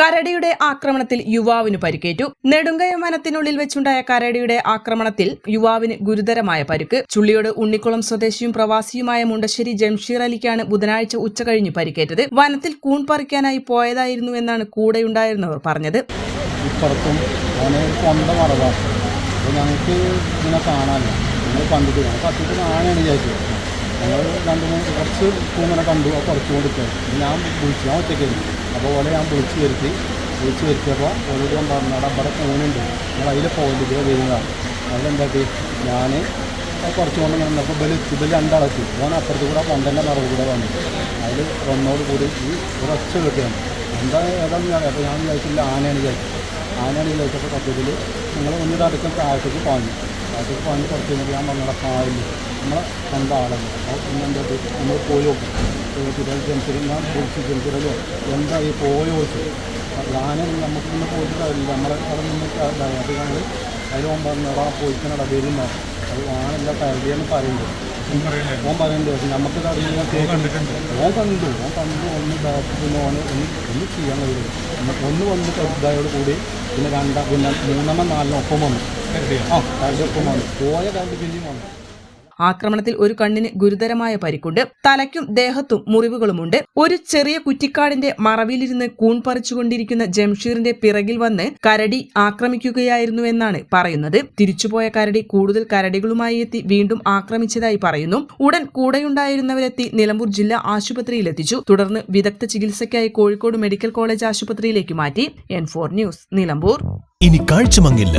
കരടിയുടെ ആക്രമണത്തിൽ യുവാവിന് പരിക്കേറ്റു. നെടുങ്കയ വനത്തിനുള്ളിൽ വെച്ചുണ്ടായ കരടിയുടെ ആക്രമണത്തിൽ യുവാവിന് ഗുരുതരമായ പരിക്ക്. ചുള്ളിയോട് ഉണ്ണിക്കുളം സ്വദേശിയും പ്രവാസിയുമായ മുണ്ടശ്ശേരി ജംഷീർ അലിക്കാണ് ബുധനാഴ്ച ഉച്ചകഴിഞ്ഞ് പരിക്കേറ്റത്. വനത്തിൽ കൂൺ പറിക്കാനായി പോയതായിരുന്നു എന്നാണ് കൂടെയുണ്ടായിരുന്നവർ പറഞ്ഞത്. ഞങ്ങൾക്ക് ഇങ്ങനെ കാണാനില്ല. ഞങ്ങൾ കണ്ടിട്ട് ഞങ്ങൾ വിചാരിച്ചത്. ഞങ്ങൾ രണ്ട് മൂന്ന് കുറച്ച് പൂങ്ങനെ കണ്ടു അപ്പോൾ കുറച്ച് കൊടുത്തു. ഞാൻ വിളിച്ചു ഞാൻ ഒറ്റയ്ക്കായിരുന്നു അപ്പോൾ ഓലെ ഞാൻ വിളിച്ചു വരുത്തി വിളിച്ചു വരുത്തിയപ്പോൾ ഓരോട് പറഞ്ഞു അവിടെ അവിടെ പൂനുണ്ട് ഞങ്ങൾ അതിൽ പോയിന്റ് ഇതിൽ വരുന്നതാണ് അതിലെന്താക്കി ഞാൻ കുറച്ച് കൊണ്ട് നിന്നപ്പോൾ ബലി ബലി രണ്ടാളെത്തി ഓൻ അപ്പുറത്ത് കൂടെ കൊണ്ടന്റെ മറവ് കൂടെ വന്നു. അതിൽ ഒന്നോട് കൂടി ഈ കുറച്ച് കിട്ടിയാണ് എന്താ ഏതാണെന്ന് ഞാൻ അപ്പോൾ ഞാൻ വിചാരിച്ചില്ല ആനയാണ് വിചാരിച്ചത്. ആനയാണ് വിചാരിച്ചപ്പോൾ സത്യത്തിൽ നിങ്ങൾ ഒന്നിട്ട് അടുക്കം താഴത്തേക്ക് പാഞ്ഞു. താഴത്തേക്ക് പണി കുറച്ച് കഴിഞ്ഞപ്പോൾ ഞാൻ പറഞ്ഞ കായലിൽ നമ്മളെ കണ്ട ആളാണ് അപ്പോൾ പിന്നെ എന്താ നമ്മൾ പോയി നോക്കും. ജനിച്ചിരുന്ന ജംഷനിൽ ഞാൻ എന്താ ഈ പോയോ ഞാനും നമുക്ക് പിന്നെ പോയിട്ട് കാര്യമില്ല. നമ്മളെ അവിടെ നിന്ന് അപ്പോൾ ഞങ്ങൾ അതിൽ ഓൻ പറഞ്ഞടാ പോയിക്കണടാ വരുന്ന അത് ആനല്ല കരുതിയെന്ന് പറയുന്നത് ഓൻ പറയുന്നുണ്ട് പക്ഷെ നമുക്ക് അറിയില്ല ഓൻ കണ്ടു. ഓൻ കണ്ടു. ഒന്ന് ബാക്ക് പിന്നെ ഓന് ഒന്ന് ഒന്ന് ചെയ്യാൻ കഴിയും ഒന്ന് വന്ന് കരുതായോട് കൂടി പിന്നെ രണ്ടാം പിന്നെ മൂന്നെണ്ണം നാലിനും ഒപ്പം വന്നു. ആക്രമണത്തിൽ ഒരു കണ്ണിന് ഗുരുതരമായ പരിക്കുണ്ട്. തലയ്ക്കും ദേഹത്തും മുറിവുകളുമുണ്ട്. ഒരു ചെറിയ കുറ്റിക്കാടിന്റെ മറവിലിരുന്ന് കൂൺ പറിച്ചുകൊണ്ടിരിക്കുന്ന ജംഷീറിന്റെ പിറകിൽ വന്ന് കരടി ആക്രമിക്കുകയായിരുന്നുവെന്നാണ് പറയുന്നത്. തിരിച്ചുപോയ കരടി കൂടുതൽ കരടികളുമായി എത്തി വീണ്ടും ആക്രമിച്ചതായി പറയുന്നു. ഉടൻ കൂടെയുണ്ടായിരുന്നവരെത്തി നിലമ്പൂർ ജില്ലാ ആശുപത്രിയിലെത്തിച്ചു തുടർന്ന് വിദഗ്ധ ചികിത്സയ്ക്കായി കോഴിക്കോട് മെഡിക്കൽ കോളേജ് ആശുപത്രിയിലേക്ക് മാറ്റി. N four news Nilambur. ഇനി കാഴ്ചമങ്ങില്ല